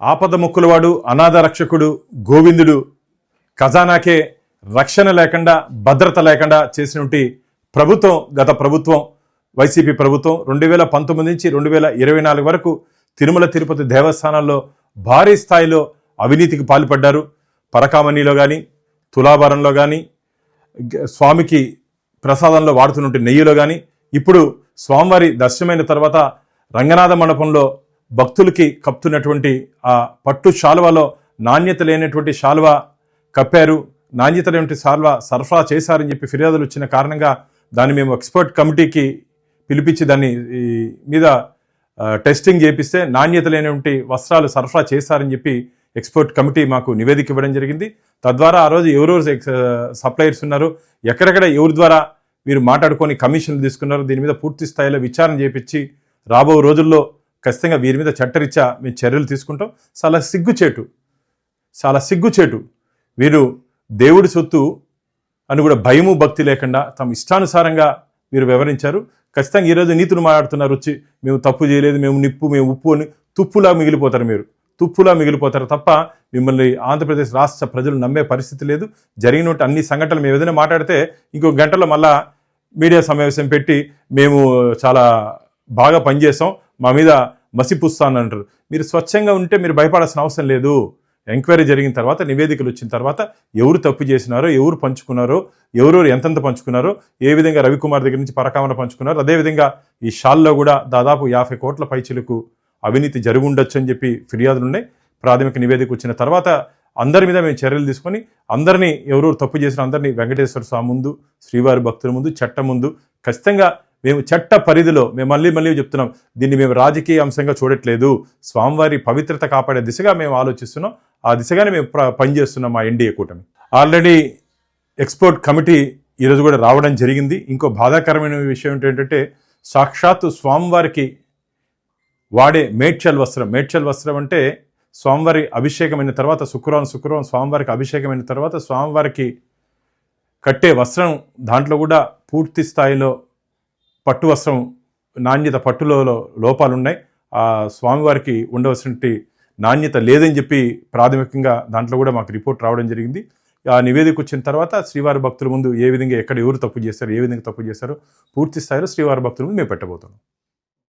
ఆపద ముక్కులవాడు అనాథ రక్షకుడు గోవిందుడు ఖజానాకే రక్షణ లేకుండా భద్రత లేకుండా చేసినటువంటి ప్రభుత్వం గత ప్రభుత్వం వైసీపీ ప్రభుత్వం రెండు వేల పంతొమ్మిది నుంచి రెండు వేల ఇరవై నాలుగు వరకు తిరుమల తిరుపతి దేవస్థానాల్లో భారీ స్థాయిలో అవినీతికి పాల్పడ్డారు. పరకామణిలో కానీ తులాభారంలో కానీ స్వామికి ప్రసాదంలో వాడుతున్నట్టు నెయ్యిలో కానీ ఇప్పుడు స్వామివారి దర్శనమైన తర్వాత రంగనాథ మండపంలో భక్తులకి కప్తున్నటువంటి ఆ పట్టు శాలువలో నాణ్యత లేనటువంటి శాలువ కప్పారు. నాణ్యత లేనటువంటి శాలువ సరఫరా చేశారని చెప్పి ఫిర్యాదులు వచ్చిన కారణంగా దాన్ని మేము ఎక్స్పర్ట్ కమిటీకి పిలిపించి దాన్ని మీద టెస్టింగ్ చేపిస్తే నాణ్యత లేనటువంటి వస్త్రాలు సరఫరా చేశారని చెప్పి ఎక్స్పర్ట్ కమిటీ మాకు నివేదిక ఇవ్వడం జరిగింది. తద్వారా ఆ రోజు ఎవరెవరు ఎక్స్- సప్లయర్స్ ఉన్నారు ఎక్కడెక్కడ ఎవరి ద్వారా మీరు మాట్లాడుకొని కమిషన్లు తీసుకున్నారు దీని మీద పూర్తి స్థాయిలో విచారణ చేపించి రాబో రోజుల్లో ఖచ్చితంగా వీరి మీద చట్టరీత్యా మేము చర్యలు తీసుకుంటాం. చాలా సిగ్గుచేటు చాలా సిగ్గుచేటు. వీరు దేవుడి సొత్తు అని కూడా భయము భక్తి లేకుండా తమ ఇష్టానుసారంగా వీరు వివరించారు ఖచ్చితంగా ఈరోజు నీతులు మాట్లాడుతున్నారు వచ్చి మేము తప్పు చేయలేదు మేము నిప్పు మేము ఉప్పు అని తుప్పులా మిగిలిపోతారు మీరు. తుప్పులా మిగిలిపోతారు తప్ప మిమ్మల్ని ఆంధ్రప్రదేశ్ రాష్ట్ర ప్రజలు నమ్మే పరిస్థితి లేదు. జరిగినట్టు అన్ని సంఘటనలు మేము ఏదైనా మాట్లాడితే ఇంకో గంటలో మళ్ళా మీడియా సమావేశం పెట్టి మేము చాలా బాగా పనిచేసాం మా మీద మసిపుస్తాను అంటారు మీరు స్వచ్ఛంగా ఉంటే మీరు భయపడాల్సిన అవసరం లేదు. ఎంక్వైరీ జరిగిన తర్వాత నివేదికలు వచ్చిన తర్వాత ఎవరు తప్పు చేసినారో ఎవరు పంచుకున్నారో ఎవరెవరు ఎంతెంత పంచుకున్నారో ఏ విధంగా రవికుమార్ దగ్గర నుంచి పరకామన పంచుకున్నారో అదేవిధంగా ఈ షాల్లో కూడా దాదాపు యాభై కోట్ల పైచిలకు అవినీతి జరిగి ఉండొచ్చు అని చెప్పి ఫిర్యాదులు ఉన్నాయి. ప్రాథమిక నివేదిక వచ్చిన తర్వాత అందరి మీద మేము చర్యలు తీసుకొని అందరినీ ఎవరెవరు తప్పు చేసిన అందరినీ వెంకటేశ్వర స్వామి ముందు శ్రీవారి భక్తుల ముందు చట్టం ముందు ఖచ్చితంగా మేము చట్ట పరిధిలో మేము మళ్ళీ మళ్ళీ చెప్తున్నాం దీన్ని మేము రాజకీయ అంశంగా చూడట్లేదు స్వామివారి పవిత్రత కాపాడే దిశగా మేము ఆలోచిస్తున్నాం ఆ దిశగానే మేము పనిచేస్తున్నాం మా ఎన్డీఏ కూటమి. ఆల్రెడీ ఎక్స్పోర్ట్ కమిటీ ఈరోజు కూడా రావడం జరిగింది. ఇంకో బాధాకరమైన విషయం ఏంటంటే సాక్షాత్తు స్వామివారికి వాడే మేడ్చల్ వస్త్రం. మేడ్చల్ వస్త్రం అంటే స్వామివారి అభిషేకమైన తర్వాత శుక్రవారం శుక్రవారం స్వామివారికి అభిషేకమైన తర్వాత స్వామివారికి కట్టే వస్త్రం దాంట్లో కూడా పూర్తి స్థాయిలో పట్టు వస్త్రం నాణ్యత పట్టులో లోపాలు ఉన్నాయి ఆ స్వామివారికి ఉండవలసినటువంటి నాణ్యత లేదని చెప్పి ప్రాథమికంగా దాంట్లో కూడా మాకు రిపోర్ట్ రావడం జరిగింది. ఆ నివేదిక వచ్చిన తర్వాత శ్రీవారి భక్తుల ముందు ఏ విధంగా ఎక్కడ ఎవరు తప్పు చేస్తారు ఏ విధంగా తప్పు చేస్తారో పూర్తి స్థాయిలో శ్రీవారి భక్తుల ముందు మేము పెట్టబోతున్నాం.